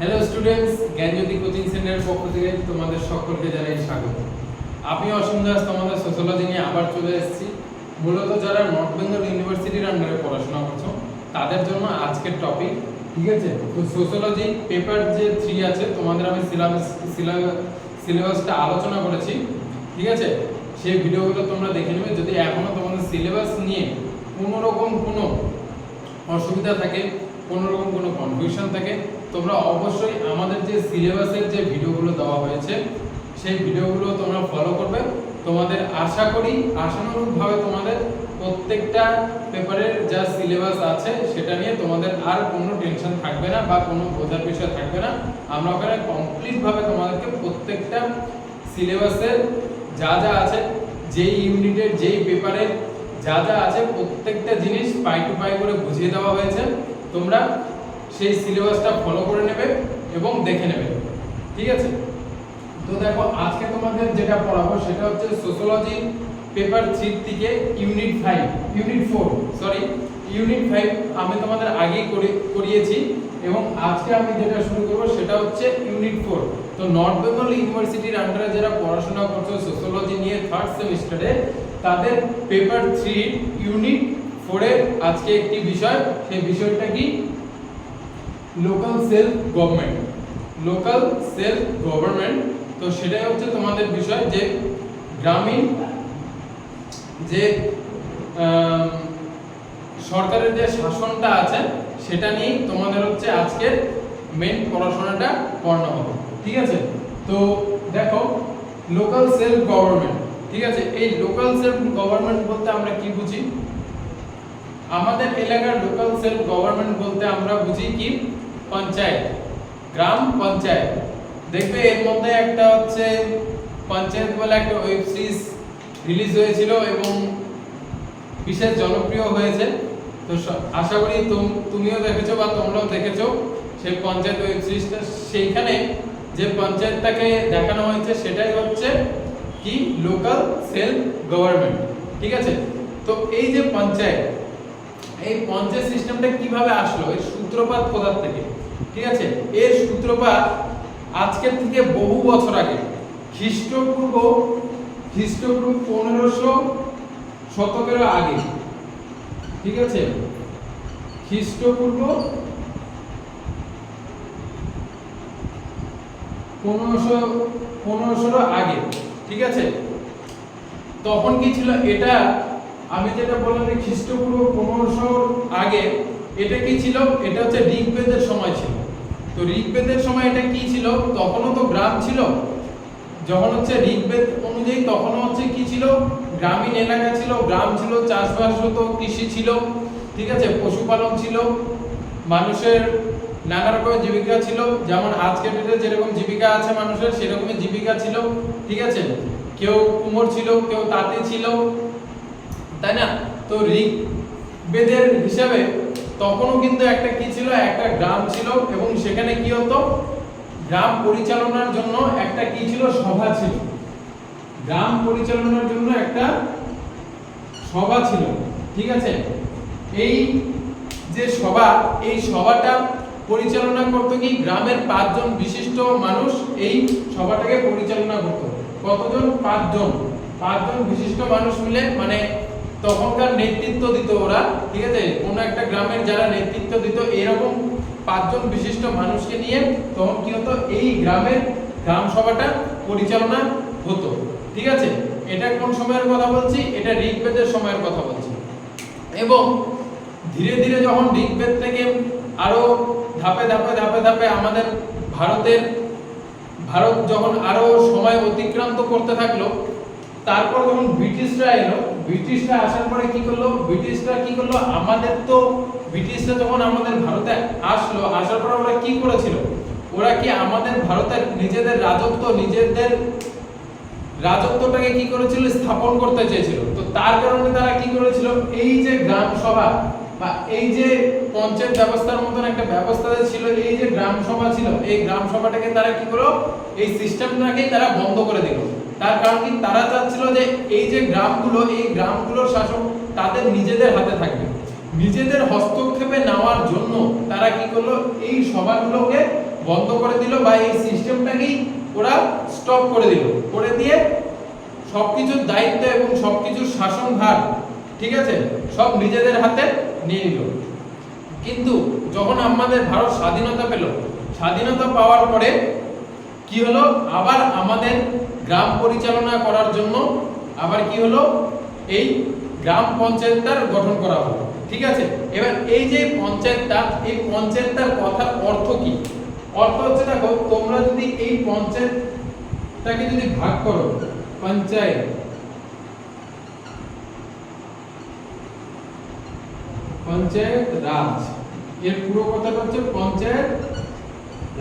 Hello students জ্ঞানজ্যোতি coaching সেন্টারের পক্ষ থেকে তোমাদের সকলকে জানাই স্বাগত। আমি অসীম দাস, তোমাদের সোশ্যোলজি নিয়ে আবার চলে এসেছি। মূলত যারা নর্থ বেঙ্গল ইউনিভার্সিটির আন্ডারে পড়াশোনা করছ, তাদের জন্য আজকের টপিক ঠিক আছে? তো সোশ্যোলজি পেপার যে থ্রি আছে, তোমাদের আমি সিলেবাস সিলেবাসটা আলোচনা করেছি, ঠিক আছে? সেই ভিডিওগুলো তোমরা দেখে নেবে। যদি এখনও তোমাদের সিলেবাস নিয়ে কোনো রকম কোনো অসুবিধা থাকে কোনো রকম কোনো কনফিউশন থাকে তোমরা অবশ্যই আমাদের যে সিলেবাসের যে ভিডিওগুলো দেওয়া হয়েছে, সেই ভিডিওগুলো তোমরা ফলো করবে। তোমাদের আশা করি, আশানুরূপভাবে তোমাদের প্রত্যেকটা পেপারের যা সিলেবাস আছে, সেটা নিয়ে তোমাদের আর কোনো টেনশন থাকবে না বা কোনো বোঝার বিষয় থাকবে না। আমরা ওখানে কমপ্লিটভাবে তোমাদেরকে প্রত্যেকটা সিলেবাসের যা যা আছে, যেই ইউনিটের যেই পেপারের যা যা আছে, প্রত্যেকটা জিনিস পাই টু পাই করে বুঝিয়ে দেওয়া হয়েছে। তোমরা সেই সিলেবাসটা ফলো করে নেবে এবং দেখে নেবে। ঠিক আছে? তো দেখো, আজকে তোমাদের যেটা পড়াবো সেটা হচ্ছে সোশ্যোলজি পেপার থ্রি থেকে unit five unit four sorry unit five আমি তোমাদের আগেই করে, করিয়েছি এবং আজকে আমি যেটা শুরু করব সেটা হচ্ছে ইউনিট ফোর তো নর্থ বেঙ্গল ইউনিভার্সিটির আন্ডারে যারা পড়াশোনা করছ সোশ্যোলজি নিয়ে থার্ড সেমিস্টারে তাদের পেপার থ্রি ইউনিট ফোরের আজকে একটি বিষয়, সেই বিষয়টা কি? Local self government local self government তো সেটাই হচ্ছে তোমাদের বিষয় যে গ্রামীণ যে সরকারের যে শাসনটা আছে, সেটা নিয়েই তোমাদের হচ্ছে আজকের মেন পড়াশোনাটা পড়ানো হবে। ঠিক আছে? তো দেখো লোকাল সেলফ গভর্নমেন্ট ঠিক আছে? এই লোকাল সেলফ গভর্নমেন্ট বলতে আমরা কি বুঝি? আমাদের এলাকার লোকাল সেলফ গভর্নমেন্ট বলতে আমরা বুঝি কি? পঞ্চায়েত, গ্রাম পঞ্চায়েত। দেখবে এর মধ্যে একটা হচ্ছে পঞ্চায়েত বলে একটা ওয়েব সিরিজ রিলিজ হয়েছিল এবং বিশেষ জনপ্রিয় হয়েছে। তো আশা করি তুম- তুমিও দেখেছ বা তোমরাও দেখেছ সেই পঞ্চায়েত ওয়েব সিরিজটা সেইখানে যে পঞ্চায়েতটাকে দেখানো হয়েছে সেটাই হচ্ছে কি? লোকাল সেলফ গভর্নমেন্ট ঠিক আছে? তো এই যে পঞ্চায়েত, এই পঞ্চায়েত সিস্টেমটা কীভাবে আসলো? এর সূত্রপাত কোথা থেকে? ঠিক আছে? এর সূত্রপাত আজকের থেকে বহু বছর আগে। খ্রিস্টপূর্ব খ্রিস্টপূর্ব পনেরোশো শতকের আগে। ঠিক আছে? খ্রিস্টপূর্ব পনেরোশো পনেরোশোর আগে। ঠিক আছে? তখন কি ছিল? এটা আমি যেটা বললাম যে খ্রিস্টপূর্ব পনেরোশোর আগে, এটা কি ছিল? এটা হচ্ছে ঋগ্বেদের সময় ছিল। তো ঋগ্বেদের সময় এটা কি ছিল? তখনও তো গ্রাম ছিল। যখন হচ্ছে ঋগ্বেদ অনুযায়ী তখনও হচ্ছে কি ছিল? গ্রামীণ এলাকা ছিল, গ্রাম ছিল, চাষবাস হতো, কৃষি ছিল, ঠিক আছে? পশুপালন ছিল, মানুষের নানা রকমের জীবিকা ছিল। যেমন আজকের ডেটে যেরকম জীবিকা আছে মানুষের, সেরকমই জীবিকা ছিল, ঠিক আছে? কেউ কুমোর ছিল, কেউ তাঁতি ছিল, তাই না? তো ঋগ বেদের হিসাবে তখনও কিন্তু একটা কি ছিল? একটা গ্রাম ছিল এবং সেখানে কি হতো? গ্রাম পরিচালনার জন্য একটা কি ছিল? সভা ছিল। গ্রাম পরিচালনার জন্য একটা সভা ছিল। ঠিক আছে? এই যে সভা, এই সভাটা পরিচালনা করতো কি? গ্রামের পাঁচজন বিশিষ্ট মানুষ এই সভাটাকে পরিচালনা করতো। কতজন? পাঁচজন। পাঁচজন বিশিষ্ট মানুষ মিলে মানে তখনকার নেতৃত্ব দিত ওরা, ঠিক আছে? কোনো একটা গ্রামের যারা নেতৃত্ব দিত, এরকম পাঁচজন বিশিষ্ট মানুষকে নিয়ে তখন কি হতো? এই গ্রামের গ্রাম সভাটা পরিচালনা হতো, ঠিক আছে? এটা কোন সময়ের কথা বলছি? এটা ঋগ্বেদের সময়ের কথা বলছি। এবং ধীরে ধীরে যখন ঋগ্বেদ থেকে আরও ধাপে ধাপে ধাপে ধাপে আমাদের ভারতের, ভারত যখন আরও সময় অতিক্রান্ত করতে থাকল, তারপর যখন ব্রিটিশরা এলো ব্রিটিশরা আসার পরে কি করল? ব্রিটিশরা কি করল? আমাদের তো ব্রিটিশরা যখন আমাদের ভারতে আসলো, আসার পর ওরা কি করেছিল? ওরা কি আমাদের ভারতের নিজেদের রাজত্ব, নিজেদের রাজত্বটাকে কি করেছিল? স্থাপন করতে চেয়েছিল। তো তার কারণে তারা কি করেছিল? এই যে গ্রাম সভা বা এই যে পঞ্চায়েত ব্যবস্থার মতন একটা ব্যবস্থা ছিল, এই যে গ্রাম সভা ছিল, এই গ্রাম সভাটাকে তারা কি করল? এই সিস্টেমটাকেই তারা বন্ধ করে দিল। তার কারণ কি? তারা চাচ্ছিল যে এই যে গ্রামগুলো, এই গ্রামগুলোর শাসক তাদের নিজেদের হাতে থাকবে। নিজেদের হস্তক্ষেপে নেওয়ার জন্য তারা কি করল? এই সভাগুলোকে বন্ধ করে দিল বা এই সিস্টেমটাকেই ওরা স্টপ করে দিল। করে দিয়ে সবকিছুর দায়িত্ব এবং সবকিছুর শাসনভার, ঠিক আছে? সব নিজেদের হাতে নিয়ে নিল। কিন্তু যখন আমাদের ভারত স্বাধীনতা পেল, স্বাধীনতা পাওয়ার পরে কি হলো? আবার আমাদের গ্রাম পরিচালনা করার জন্য আবার কি হলো? এই গ্রাম পঞ্চায়েতটার গঠন করা হলো। ঠিক আছে? এবার এই যে পঞ্চায়েতটা, এই পঞ্চায়েতটার কথার অর্থ কি? অর্থ হচ্ছে, দেখো, তোমরা যদি এই পঞ্চায়েতটাকে যদি ভাগ করো, পঞ্চায়েত পঞ্চায়েত রাজ, এর পুরো কথাটা হচ্ছে পঞ্চায়েত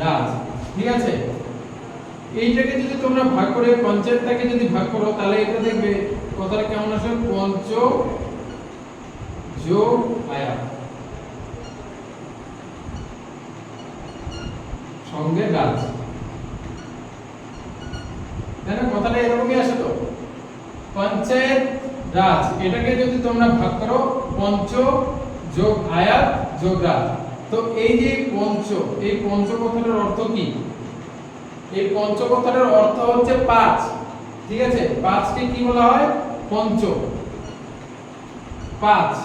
রাজ। ঠিক আছে? এইটাকে যদি তোমরা ভাগ করে পঞ্চায়েতটাকে যদি ভাগ করো, তাহলে এটা দেখবে কথাটা কেমন আসবে পঞ্চ যোগ আয়া। সঙ্গে কথাটা এরকমই আসে তো। পঞ্চায়েত, রাজ। এটাকে যদি তোমরা ভাগ করো, পঞ্চ যোগ আয়াত যোগ রাজ। তো এই যে পঞ্চ, এই পঞ্চ কথাটার অর্থ কি? এই পঞ্চ কথাটার অর্থ হচ্ছে পাঁচ। ঠিক আছে? পাঁচকে কি বলা হয়? পঞ্চ। পাঁচ।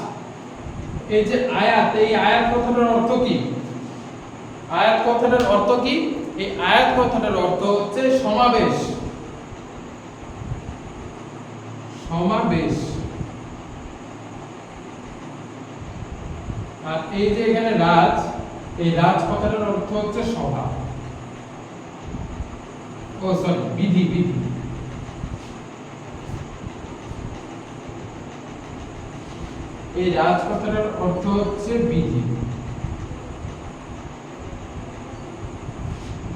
এই যে আয়াত, এই আয়াত কথাটার অর্থ কি? আয়াত কথাটার অর্থ কি? এই আয়াত কথাটার অর্থ হচ্ছে সমাবেশ। সমাবেশ। আর এই যে এখানে রাজ, এই রাজ কথাটার অর্থ হচ্ছে সভা। ও সরি বিধি বিধি। এই রাজ অর্থ হচ্ছে বিধি।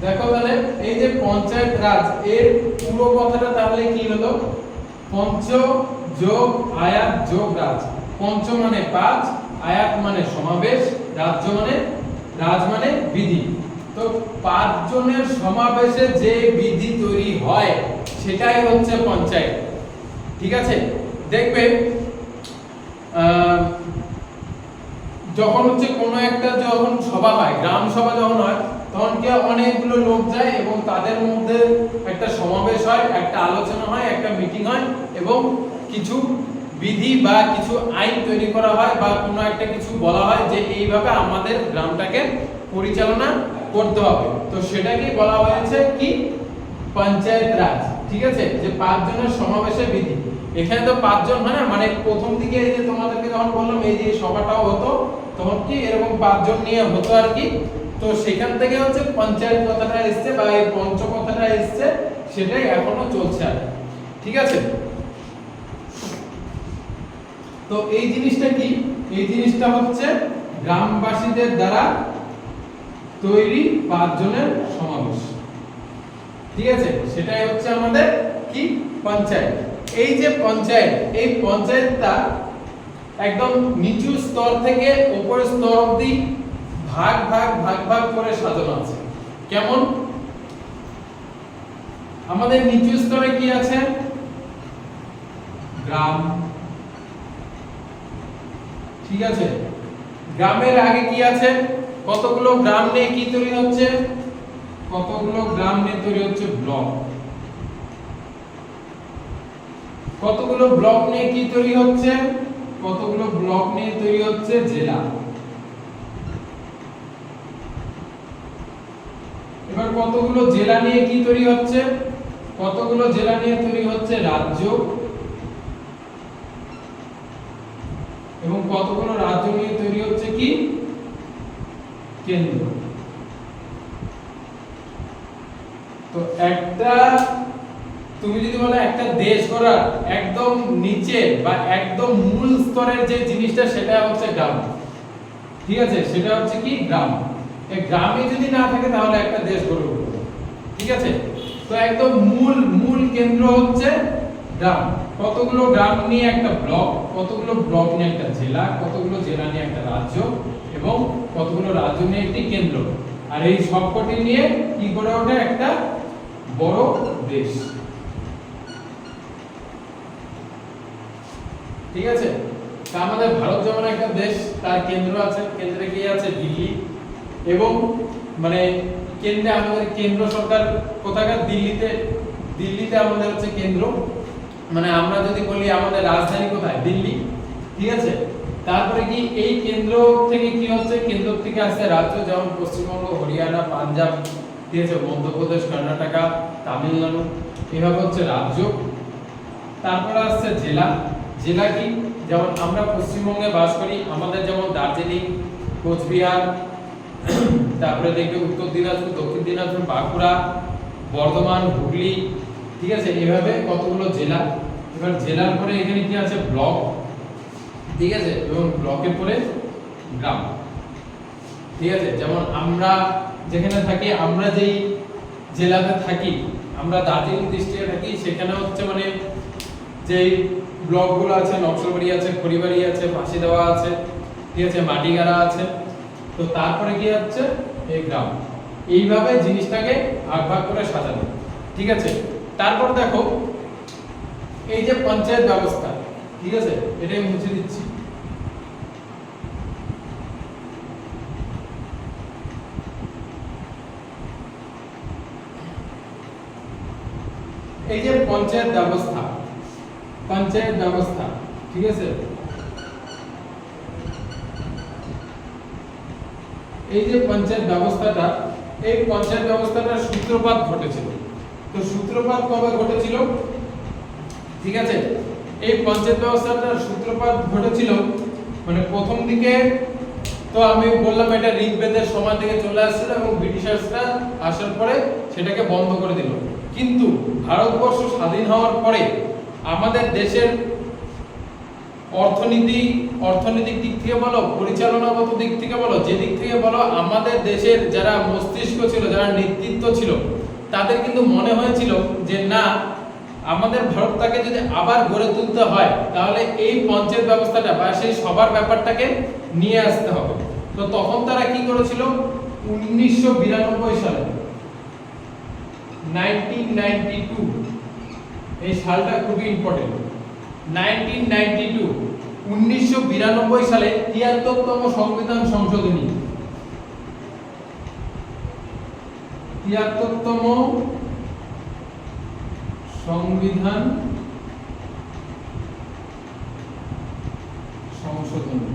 দেখো তাহলে, এই যে পঞ্চায়েত রাজ, এর পুরো কথাটা তাহলে কি হলো? পঞ্চ যোগ আয়াত যোগ রাজ। পঞ্চ মানে পাঁচ, আয়াত মানে সমাবেশ, রাজ্য মানে রাজ মানে বিধি। তো পাঁচ জনের সমাবেশে যে বিধি তৈরি হয় সেটাই হচ্ছে পঞ্চায়েত। ঠিক আছে? দেখবে আহ, যখন হচ্ছে কোনো একটা যখন সভা হয় গ্রাম সভা যখন হয় তখন কি অনেকগুলো লোক যায় এবং তাদের মধ্যে একটা সমাবেশ হয় একটা আলোচনা হয় একটা মিটিং হয় এবং কিছু বিধি বা কিছু আইন তৈরি করা হয় বা কোনো একটা কিছু বলা হয় যে এইভাবে আমাদের গ্রামটাকে পরিচালনা করতে হবে। তো সেটাকেই বলা হয়েছে কি? পঞ্চায়েত রাজ। ঠিক আছে? যে পাঁচ জনের সমাবেশে বিধি। এখানে তো পাঁচজন হয় না? মানে প্রথম দিকে এই যে তোমাদেরকে যখন বললাম, এই যে সভাটাও হতো, তখন কি এরকম পাঁচজন নিয়ে হতো আর কি? তো সেখান থেকে হচ্ছে পঞ্চায়েত কথাটা এসছে বা এই পঞ্চ কথাটা এসছে, সেটাই এখনও চলছে আর ঠিক আছে? তো এই জিনিসটা কি? এই জিনিসটা হচ্ছে গ্রামবাসীদের দ্বারা তৈরি পাঁচজনের সমাবেশ। ঠিক আছে? সেটাই হচ্ছে আমাদের কি? পঞ্চায়েত। এই যে পঞ্চায়েত, এই পঞ্চায়েতটা একদম নিচু স্তর থেকে উপরের স্তর অবধি ভাগ ভাগ ভাগ ভাগ করে সাজানো আছে। কেমন? আমাদের নিচু স্তরে কি আছে? গ্রাম। ঠিক আছে? গ্রামের আগে কি আছে? কতগুলো গ্রাম নিয়ে কি তৈরি হচ্ছে? কতগুলো গ্রাম নিয়ে তৈরি হচ্ছে ব্লক? কতগুলো ব্লক নিয়ে কি তৈরি হচ্ছে? কতগুলো ব্লক নিয়ে তৈরি হচ্ছে জেলা? এবার কতগুলো জেলা নিয়ে কি তৈরি হচ্ছে? কতগুলো জেলা নিয়ে তৈরি হচ্ছে রাজ্য? এবং কতগুলো রাজ্য নিয়ে কেন্দ্র। তো একটা, তুমি যদি বলো একটা দেশ গড়ার একদম নিচে বা একদম মূল স্তরের যে জিনিসটা, সেটা হচ্ছে গ্রাম। ঠিক আছে? সেটা হচ্ছে কি? গ্রাম। এই গ্রামে যদি না থাকে, তাহলে একটা দেশ গড়ে উঠবে। ঠিক আছে? তো একদম মূল মূল কেন্দ্র হচ্ছে গ্রাম। কতগুলো গ্রাম নিয়ে একটা ব্লক, কতগুলো ব্লক নিয়ে একটা জেলা, কতগুলো জেলা নিয়ে একটা রাজ্য এবং কতগুলো একটি কেন্দ্র। আর এই সবকটি নিয়ে কি করে ওঠে একটা বড় দেশ। ঠিক আছে? তা আমাদের ভারত যেমন একটা দেশ, তার কেন্দ্র আছে, কেন্দ্রে কি আছে? দিল্লি। এবং মানে কেন্দ্রে আমাদের কেন্দ্র সরকার কোথাকার? দিল্লিতে। দিল্লিতে আমাদের হচ্ছে কেন্দ্র। মানে আমরা যদি বলি আমাদের রাজধানী কোথায়? দিল্লি। ঠিক আছে? তারপরে কি এই কেন্দ্র থেকে কি হচ্ছে? কেন্দ্র থেকে আসছে রাজ্য, যেমন পশ্চিমবঙ্গ, হরিয়ানা, পাঞ্জাব, ঠিক আছে, মধ্যপ্রদেশ, কর্ণাটকা, তামিলনাড়ু, এভাবে হচ্ছে রাজ্য। তারপরে আসছে জেলা। জেলা কি? যেমন আমরা পশ্চিমবঙ্গে বাস করি, আমাদের যেমন দার্জিলিং, কোচবিহার, তারপরে দেখবে উত্তর দিনাজপুর, দক্ষিণ দিনাজপুর, বাঁকুড়া, বর্ধমান, হুগলি, ঠিক আছে, এভাবে কতগুলো জেলা। এবার জেলার পরে এখানে কি আছে? ব্লক। ঠিক আছে? এবং ব্লকে পরে গ্রাম। ঠিক আছে? যেমন আমরা যেখানে থাকি, আমরা যেই জেলাতে থাকি, আমরা দার্জিলিং ডিস্ট্রিক্টে থাকি, সেখানে হচ্ছে মানে যেই ব্লকগুলো আছে, নকশালবাড়ি আছে, খড়িবাড়ি আছে ফাঁসি দেওয়া আছে, ঠিক আছে, মাটিগাড়া আছে, তো তারপরে কি হচ্ছে এই গ্রাম। এইভাবে জিনিসটাকে ভাগ ভাগ করে সাজানো। ঠিক আছে? তারপর দেখো, এই যে পঞ্চায়েত ব্যবস্থা ঠিক আছে? এটাই মুছে দিচ্ছি। এই যে পঞ্চায়েত ব্যবস্থা পঞ্চায়েত ব্যবস্থা, ঠিক আছে? এই যে পঞ্চায়েত ব্যবস্থাটা, এই পঞ্চায়েত ব্যবস্থাটার সূত্রপাত ঘটেছিল। তো সূত্রপাত কবে ঘটেছিল? ঠিক আছে? এই পঞ্চায়েত ব্যবস্থাটার সূত্রপাত ঘটেছিল। মানে প্রথম দিকে তো আমি বললাম এটা ঋগ্বেদের সময় থেকে চলে আসছিল এবং ব্রিটিশার্সরা আসার পরে সেটাকে বন্ধ করে দিল। কিন্তু ভারতবর্ষ স্বাধীন হওয়ার পরে আমাদের দেশের অর্থনীতি, অর্থনৈতিক দিক থেকে বলো, পরিচালনাগত দিক থেকে বলো, যে দিক থেকে বলো, আমাদের দেশের যারা মস্তিষ্ক ছিল, যারা নেতৃত্ব ছিল, তাদের কিন্তু মনে হয়েছিল যে না আমাদের ভারতটাকে যদি আবার গড়ে তুলতে হয়, তাহলে এই পঞ্চায়েত ব্যবস্থাটা বা সেই সবার ব্যাপারটাকে নিয়ে আসতে হবে। তো তখন তারা কি করেছিল? উনিশশো বিরানব্বই সালে 1992 এই সালটা খুবই ইম্পর্টেন্ট 1992 1992 সালে 73তম সংবিধান সংশোধনী। 73তম সংবিধান সংশোধনী।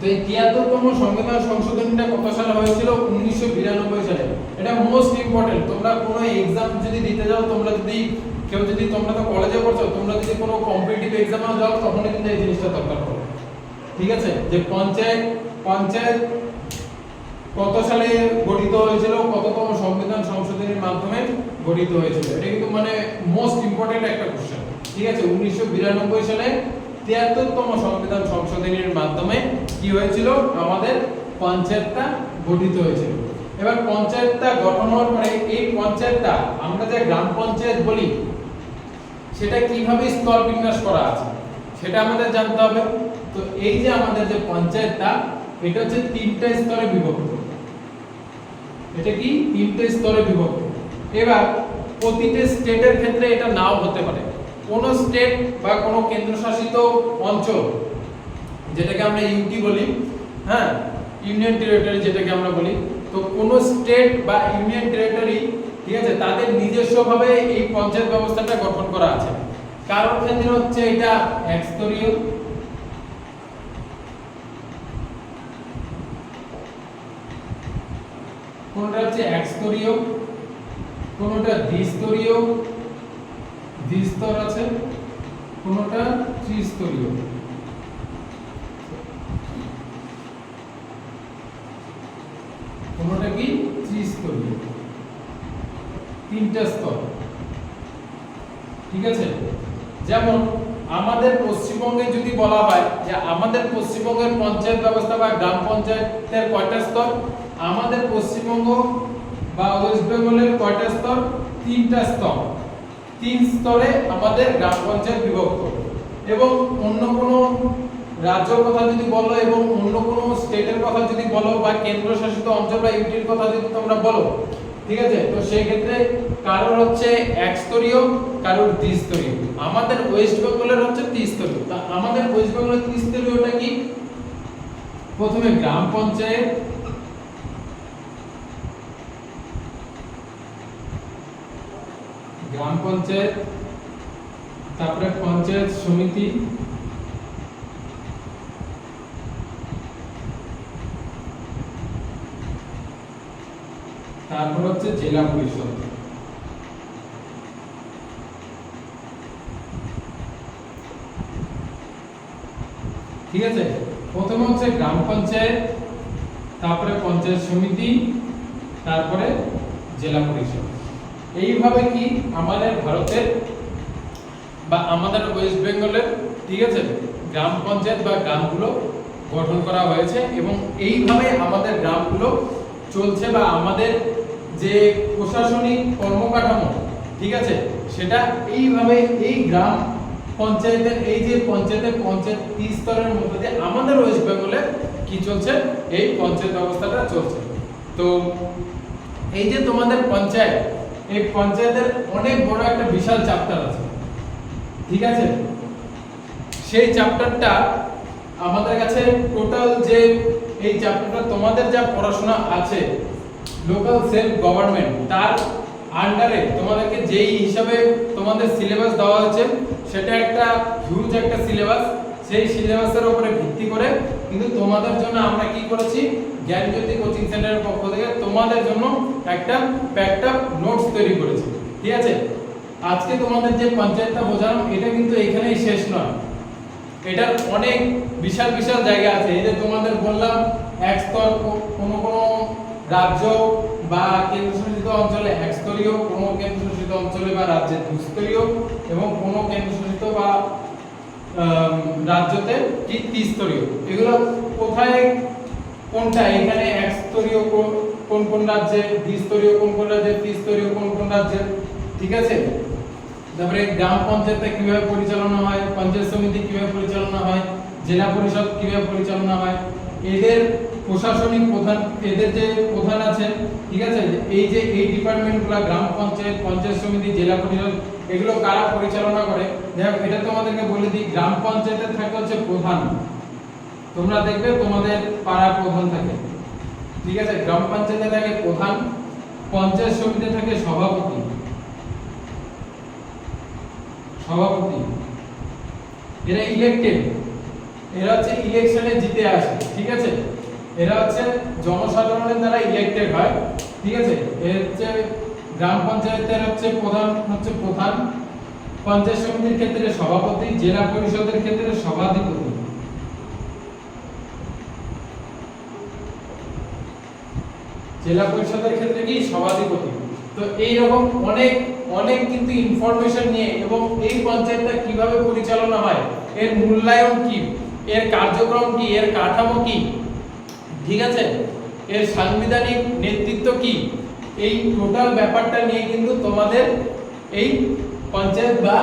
তো এই সংবিধান সংশোধনীটা কত সালে হয়েছিল? উনিশশো বিরানব্বই সালে। এটা মোস্ট ইম্পর্টেন্ট তোমরা কোনো এক্সাম যদি দিতে যাও, তোমরা যদি কেউ যদি তোমরা তো কলেজে পড়ছো, তোমরা যদি কোনো কম্পিটিটিভ এক্সামেও যাও তখন কিন্তু এই জিনিসটা দরকার পড়ে। ঠিক আছে? যে পঞ্চায়েত পঞ্চায়েত কত সালে গঠিত হয়েছিল, কততম সংবিধান সংশোধনীর মাধ্যমে গঠিত হয়েছিল? এটা কিন্তু মানে মোস্ট ইম্পর্টেন্ট একটা কোশ্চেন ঠিক আছে? উনিশশো বিরানব্বই সালে তিয়াত্তরতম সংবিধান সংশোধনীর মাধ্যমে কি হয়েছিল? আমাদের পঞ্চায়েতটা গঠিত হয়েছিল। এবার পঞ্চায়েতটা গঠন হওয়ার পরে এই পঞ্চায়েতটা, আমরা যে গ্রাম পঞ্চায়েত বলি সেটা কীভাবে স্তর বিন্যাস করা আছে, সেটা আমাদের জানতে হবে। তো এই যে আমাদের যে পঞ্চায়েতটা, এটা হচ্ছে তিনটা স্তরে বিভক্ত। এটা কি? তিনটে স্তরে বিভক্ত। এবার প্রতিটা স্টেটের ক্ষেত্রে এটা নাও হতে পারে। কোন স্টেট বা কোন কেন্দ্রশাসিত অঞ্চল, যেটাকে আমরা ইউটি বলি হ্যাঁ ইউনিয়ন টেরিটরি যেটাকে আমরা বলি, তো কোন স্টেট বা ইউনিয়ন টেরিটরি ঠিক আছে? তাদের নিজস্বভাবে এই পঞ্চায়েত ব্যবস্থাটা গঠন করা আছে। কারণ ক্ষেত্রে হচ্ছে এটা একস্তরীয়। কোনটা হচ্ছে একস্তরীয়? কোনটা দ্বিস্তরীয়? দ্বিস্তর আছে। কোনটা ত্রিস্তরীয় কোনটা কি ত্রিস্তরীয় তিনটা স্তর। ঠিক আছে? যেমন, আমাদের পশ্চিমবঙ্গে যদি বলা হয় যে আমাদের পশ্চিমবঙ্গের পঞ্চায়েত ব্যবস্থা বা গ্রাম পঞ্চায়েতের কয়টা স্তর? আমাদের পশ্চিমবঙ্গ বা ওয়েস্ট বেঙ্গলের কয়টা স্তর? তিনটা স্তর। তিন স্তরে আমাদের গ্রাম পঞ্চায়েত বিভক্ত। এবং অন্য কোনো রাজ্যর কথা যদি বলো এবং অন্য কোনো স্টেটের কথা যদি বলো বা কেন্দ্রশাসিত অঞ্চল বা ইউটির কথা যদি তোমরা বলো ঠিক আছে? তো সেই ক্ষেত্রে কারোর হচ্ছে এক স্তরীয় কারোর দ্বিস্তরীয়। আমাদের ওয়েস্ট বেঙ্গলের হচ্ছে ত্রিস্তরীয়। তা আমাদের ওয়েস্ট বেঙ্গলের ত্রিস্তরীয়টা কি? প্রথমে গ্রাম পঞ্চায়েত গ্রাম পঞ্চায়েত, তারপরে পঞ্চায়েত সমিতি তারপর হচ্ছে জেলা পরিষদ। ঠিক আছে? প্রথমে হচ্ছে গ্রাম পঞ্চায়েত, তারপরে পঞ্চায়েত সমিতি, তারপরে জেলা পরিষদ। এইভাবে কি আমাদের ভারতের বা আমাদের ওয়েস্ট বেঙ্গলের, ঠিক আছে? গ্রাম পঞ্চায়েত বা গ্রামগুলো গঠন করা হয়েছে এবং এইভাবে আমাদের গ্রামগুলো চলছে বা আমাদের যে প্রশাসনিক কর্মকাঠামো, ঠিক আছে? সেটা এইভাবে এই গ্রাম পঞ্চায়েতের, এই যে পঞ্চায়েতের পঞ্চায়েত স্তরের মধ্যে দিয়ে আমাদের ওয়েস্ট বেঙ্গলে কি চলছে? এই পঞ্চায়েত ব্যবস্থাটা চলছে। তো এই যে তোমাদের পঞ্চায়েত, এই পঞ্চায়েতের অনেক বড় একটা বিশাল চ্যাপ্টার আছে। ঠিক আছে? সেই চ্যাপ্টারটা আমাদের কাছে টোটাল যে এই চ্যাপ্টারটা তোমাদের যা পড়াশোনা আছে লোকাল সেলফ গভর্নমেন্ট তার আন্ডারে তোমাদেরকে যেই হিসাবে তোমাদের সিলেবাস দেওয়া হয়েছে, সেটা একটা হিউজ একটা সিলেবাস সেই সিলেবাসের উপরে ভিত্তি করে কিন্তু তোমাদের জন্য আমরা কি করেছি, জ্ঞানজ্যোতি কোচিং সেন্টারের পক্ষ থেকে তোমাদের জন্য একটা প্যাকড নোটস তৈরি করেছি। ঠিক আছে? আজকে তোমাদের যে পঞ্চায়েতটা বোঝানো এটা কিন্তু এখানেই শেষ নয়। এটার অনেক বিশাল বিশাল জায়গা আছে। এই যে তোমাদের বললাম, এক স্তর কোনো কোনো রাজ্য বা কেন্দ্রশাসিত অঞ্চলে এক স্তরীয় কোনো কেন্দ্রশাসিত অঞ্চলে বা রাজ্যে দুস্তরীয় এবং কোনো কেন্দ্রশাসিত বা রাজ্যতে ত্রিস্তরীয় এগুলো কোথায়, কোনটা? এখানে এক স্তরীয় কোন কোন কোন রাজ্যে দ্বিস্তরীয়, কোন কোন রাজ্যে ত্রিস্তরীয় কোন কোন রাজ্যে, ঠিক আছে? তারপরে গ্রাম পঞ্চায়েত কীভাবে পরিচালনা হয়, পঞ্চায়েত সমিতি কীভাবে পরিচালনা হয়, জেলা পরিষদ কীভাবে পরিচালনা হয়, এদের প্রশাসনিক প্রধান, এদের যে প্রধান আছেন, ঠিক আছে? এই যে এই ডিপার্টমেন্টগুলো, গ্রাম পঞ্চায়েত পঞ্চায়েত সমিতি, জেলা পরিষদ, এগুলো কারা পরিচালনা করে? দেখো এটা তোমাদেরকে বলে দিই, গ্রাম পঞ্চায়েতের থাকে হচ্ছে প্রধান। তোমরা দেখবে তোমাদের পাড়ার প্রধান থাকে। ঠিক আছে? গ্রাম পঞ্চায়েতে থাকে প্রধান, পঞ্চায়েত সমিতিতে থাকে সভাপতি। সভাপতি। এরা ইলেক্টেড এরা হচ্ছে ইলেকশনে জিতে আসে, ঠিক আছে? এরা হচ্ছে জনসাধারণের দ্বারা ইলেক্টেড হয়, ঠিক আছে? এর হচ্ছে গ্রাম পঞ্চায়েতের হচ্ছে প্রধান হচ্ছে প্রধান পঞ্চায়েত সমিতির ক্ষেত্রে সভাপতি, জেলা পরিষদের ক্ষেত্রে সভাধিপতি। জেলা পরিষদের ক্ষেত্রে কি? সভাধিপতি। তো এই রকম অনেক অনেক কিন্তু ইনফরমেশন নিয়ে এবং এই পঞ্চায়েতটা কীভাবে পরিচালনা হয়? এর মূল্যায়ন কি? এর কার্যক্রম কি? এর কাঠামো কি? ঠিক আছে? এর সাংবিধানিক নেতৃত্ব কি? এই টোটাল ব্যাপারটা নিয়ে কিন্তু তোমাদের এই পঞ্চায়েত বা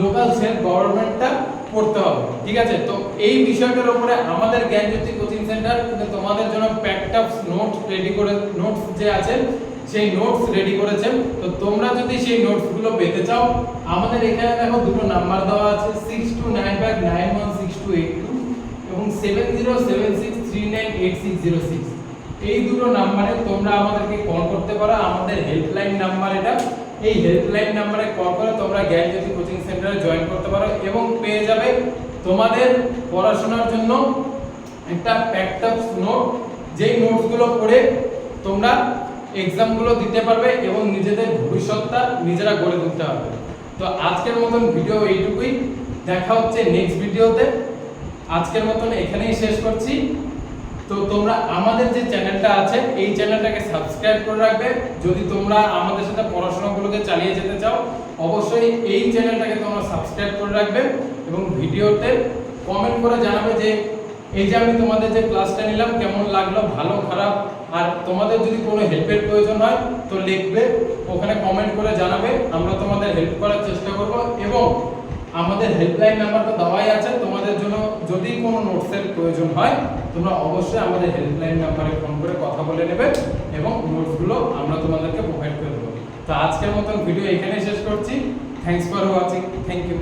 লোকাল সেলফ গভর্নমেন্টটা পড়তে হবে, ঠিক আছে? তো এই বিষয়টার উপরে আমাদের জ্ঞানজ্যোতি কোচিং সেন্টার কিন্তু তোমাদের জন্য প্যাকড আপ নোটস রেডি করে নোটস যে আছে, সেই নোটস রেডি করেছে। তো তোমরা যদি সেই নোটসগুলো পেতে চাও, আমাদের এখানে দেখো দুটো নাম্বার দেওয়া আছে six two nine five nine one six two eight two এবং seven zero seven six three nine eight six zero six এই দুটো নাম্বারে তোমরা আমাদেরকে কল করতে পারো। আমাদের হেল্পলাইন নাম্বার এটা। এই হেল্পলাইন নাম্বারে কল করে তোমরা জ্ঞানজ্যোতি কোচিং সেন্টারে জয়েন করতে পারো এবং পেয়ে যাবে তোমাদের পড়াশোনার জন্য একটা প্যাকড আপ নোট যেই নোটসগুলো পড়ে তোমরা এক্সামগুলো দিতে পারবে এবং নিজেদের ভবিষ্যৎটা নিজেরা গড়ে তুলতে পারবে। তো আজকের মতন ভিডিও এইটুকুই। দেখা হচ্ছে নেক্সট ভিডিওতে আজকের মতন এখানেই শেষ করছি। তো তোমরা আমাদের যে চ্যানেলটা আছে, এই চ্যানেলটাকে সাবস্ক্রাইব করে রাখবে। যদি তোমরা আমাদের সাথে পড়াশোনাগুলোকে চালিয়ে যেতে চাও, অবশ্যই এই চ্যানেলটাকে তোমরা সাবস্ক্রাইব করে রাখবে এবং ভিডিওতে কমেন্ট করে জানাবে যে, এই যে আমি তোমাদের যে ক্লাসটা নিলাম, কেমন লাগল? ভালো, খারাপ? আর তোমাদের যদি কোনো হেল্পের প্রয়োজন হয়, তো লিখবে, ওখানে কমেন্ট করে জানাবে। আমরা তোমাদের হেল্প করার চেষ্টা করব এবং আমাদের হেল্পলাইন নাম্বার তো দেওয়াই আছে। তোমাদের জন্য যদি কোনো নোটসের প্রয়োজন হয়, তোমরা অবশ্যই আমাদের হেল্পলাইন নাম্বারে ফোন করে কথা বলে নেবে এবং নোটসগুলো আমরা তোমাদেরকে প্রোভাইড করে দেবো। তো আজকের মতন ভিডিও এখানে শেষ করছি। Thanks for watching thank you